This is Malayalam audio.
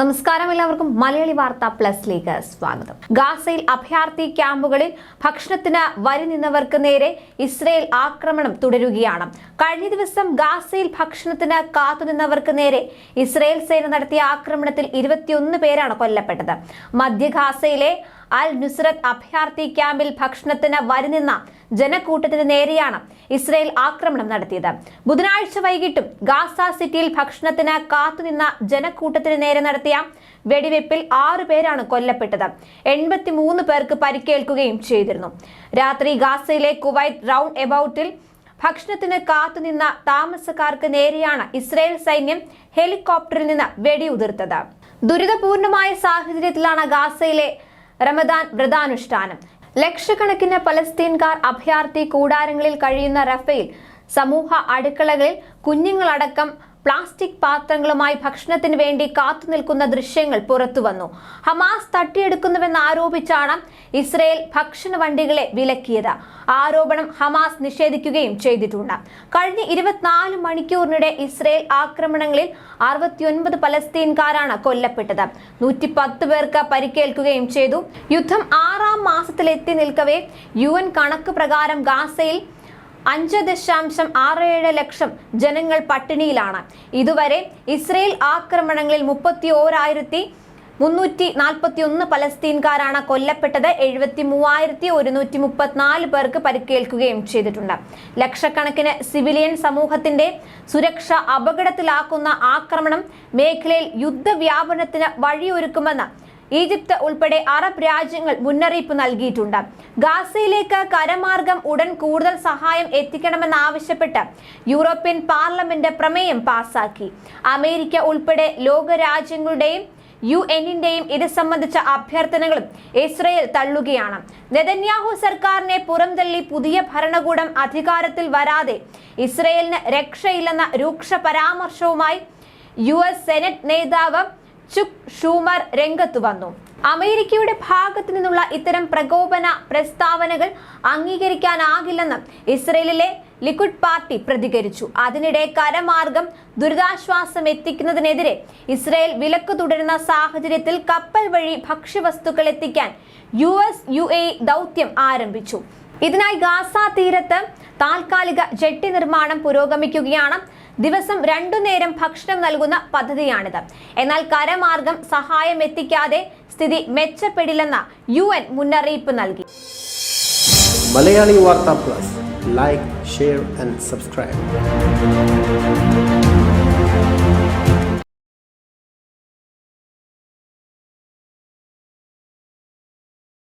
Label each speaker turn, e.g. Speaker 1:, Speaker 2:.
Speaker 1: നമസ്കാരം എല്ലാവർക്കും മലയാളി വാർത്ത പ്ലസിലേക്ക് സ്വാഗതം. ഗാസയിൽ അഭയാർത്ഥി ക്യാമ്പുകളിൽ ഭക്ഷണത്തിന് വരി നിന്നവർക്ക് നേരെ ഇസ്രയേൽ ആക്രമണം തുടരുകയാണ്. കഴിഞ്ഞ ദിവസം ഗാസയിൽ ഭക്ഷണത്തിന് കാത്തുനിന്നവർക്ക് നേരെ ഇസ്രയേൽ സേന നടത്തിയ ആക്രമണത്തിൽ ഇരുപത്തിയൊന്ന് പേരാണ് കൊല്ലപ്പെട്ടത്. മധ്യ ഗാസയിലെ അൽ നുസ്രത് അഭയാർത്ഥി ക്യാമ്പിൽ ഭക്ഷണത്തിന് വരുനിന്ന ജനക്കൂട്ടത്തിന് നേരെയാണ് ഇസ്രയേൽ ആക്രമണം നടത്തിയത്. ബുധനാഴ്ച വൈകിട്ടും ഗാസ സിറ്റിയിൽ ഭക്ഷണത്തിന് കാത്തുനിന്ന ജനക്കൂട്ടത്തിന് നേരെ നടത്തിയ വെടിവെപ്പിൽ ആറു പേരാണ് കൊല്ലപ്പെട്ടത്. എൺപത്തിമൂന്ന് പേർക്ക് പരിക്കേൽക്കുകയും ചെയ്തിരുന്നു. രാത്രി ഗാസയിലെ കുവൈറ്റ് റൗണ്ട് എബൌട്ടിൽ ഭക്ഷണത്തിന് കാത്തുനിന്ന താമസക്കാർക്ക് നേരെയാണ് ഇസ്രയേൽ സൈന്യം ഹെലികോപ്റ്ററിൽ നിന്ന് വെടിയുതിർത്തത്. ദുരിതപൂർണമായ സാഹചര്യത്തിലാണ് ഗാസയിലെ റമദാൻ വ്രതാനുഷ്ഠാനം. ലക്ഷക്കണക്കിന് പലസ്തീൻകാർ അഭയാർത്ഥി കൂടാരങ്ങളിൽ കഴിയുന്ന റഫേൽ സമൂഹ അടുക്കളകളിൽ കുഞ്ഞുങ്ങളടക്കം പ്ലാസ്റ്റിക് പാത്രങ്ങളുമായി ഭക്ഷണത്തിന് വേണ്ടി കാത്തുനിൽക്കുന്ന ദൃശ്യങ്ങൾ പുറത്തുവന്നു ഹമാസ് തട്ടിയെടുക്കുന്നുവെന്ന് ആരോപിച്ചാണ് ഇസ്രയേൽ ഭക്ഷണ വണ്ടികളെ വിലക്കിയത്. ആരോപണം ഹമാസ് നിഷേധിക്കുകയും ചെയ്തിട്ടുണ്ട്. കഴിഞ്ഞ ഇരുപത്തിനാല് മണിക്കൂറിനിടെ ഇസ്രയേൽ ആക്രമണങ്ങളിൽ അറുപത്തിയൊൻപത് പലസ്തീൻകാരാണ് കൊല്ലപ്പെട്ടത്. നൂറ്റി പത്ത് പേർക്ക് പരിക്കേൽക്കുകയും ചെയ്തു. യുദ്ധം ആറാം മാസത്തിലെത്തി നിൽക്കവേ യു എൻ കണക്ക് പ്രകാരം ഗാസയിൽ അഞ്ച് ദശാംശം ആറ് ഏഴ് ലക്ഷം ജനങ്ങൾ പട്ടിണിയിലാണ്. ഇതുവരെ ഇസ്രയേൽ ആക്രമണങ്ങളിൽ മുപ്പത്തി ഓരായിരത്തി മുന്നൂറ്റി നാൽപ്പത്തി ഒന്ന് പലസ്തീൻകാരാണ് കൊല്ലപ്പെട്ടത്. എഴുപത്തി മൂവായിരത്തി ഒരുന്നൂറ്റി മുപ്പത്തിനാല് പേർക്ക് പരിക്കേൽക്കുകയും ചെയ്തിട്ടുണ്ട്. ലക്ഷക്കണക്കിന് സിവിലിയൻ സമൂഹത്തിന്റെ സുരക്ഷ അപകടത്തിലാക്കുന്ന ആക്രമണം മേഖലയിൽ യുദ്ധവ്യാപനത്തിന് വഴിയൊരുക്കുമെന്ന് ഈജിപ്ത് ഉൾപ്പെടെ അറബ് രാജ്യങ്ങൾ മുന്നറിയിപ്പ് നൽകിയിട്ടുണ്ട്. ഗാസയിലേക്ക് കരമാർഗം ഉടൻ കൂടുതൽ സഹായം എത്തിക്കണമെന്നാവശ്യപ്പെട്ട് യൂറോപ്യൻ പാർലമെന്റ് പ്രമേയം പാസാക്കി. അമേരിക്ക ഉൾപ്പെടെ ലോകരാജ്യങ്ങളുടെയും യു എന്നിന്റെയും ഇത് സംബന്ധിച്ച അഭ്യർത്ഥനകളും ഇസ്രയേൽ തള്ളുകയാണ്. നെതന്യാഹു സർക്കാരിനെ പുറംതള്ളി പുതിയ ഭരണകൂടം അധികാരത്തിൽ വരാതെ ഇസ്രയേലിന് രക്ഷയില്ലെന്ന രൂക്ഷ പരാമർശവുമായി യു എസ് സെനറ്റ് നേതാവ് ചുക് ഷൂമർ രംഗത്തു വന്നു. അമേരിക്കയുടെ ഭാഗത്തു നിന്നുള്ള ഇത്തരം പ്രകോപന പ്രസ്താവനകൾ അംഗീകരിക്കാനാകില്ലെന്ന് ഇസ്രയേലിലെ ലിക്വിഡ് പാർട്ടി പ്രതികരിച്ചു. അതിനിടെ കരമാർഗം ദുരിതാശ്വാസം എത്തിക്കുന്നതിനെതിരെ ഇസ്രയേൽ വിലക്ക് തുടരുന്ന സാഹചര്യത്തിൽ കപ്പൽ വഴി ഭക്ഷ്യവസ്തുക്കൾ എത്തിക്കാൻ യു എസ് യു എ ദൗത്യം ആരംഭിച്ചു. ഇതിനായി ഗാസ തീരത്ത് താൽക്കാലിക ജെട്ടി നിർമ്മാണം പുരോഗമിക്കുകയാണ് ദിവസം രണ്ടു നേരം ഭക്ഷണം നൽകുന്ന പദ്ധതിയാണിത്. എന്നാൽ കരമാർഗം സഹായം എത്തിക്കാതെ സ്ഥിതി മെച്ചപ്പെടില്ലെന്ന യു എൻ മുന്നറിയിപ്പ് നൽകി.
Speaker 2: Malayali Vartha plus. Like share and subscribe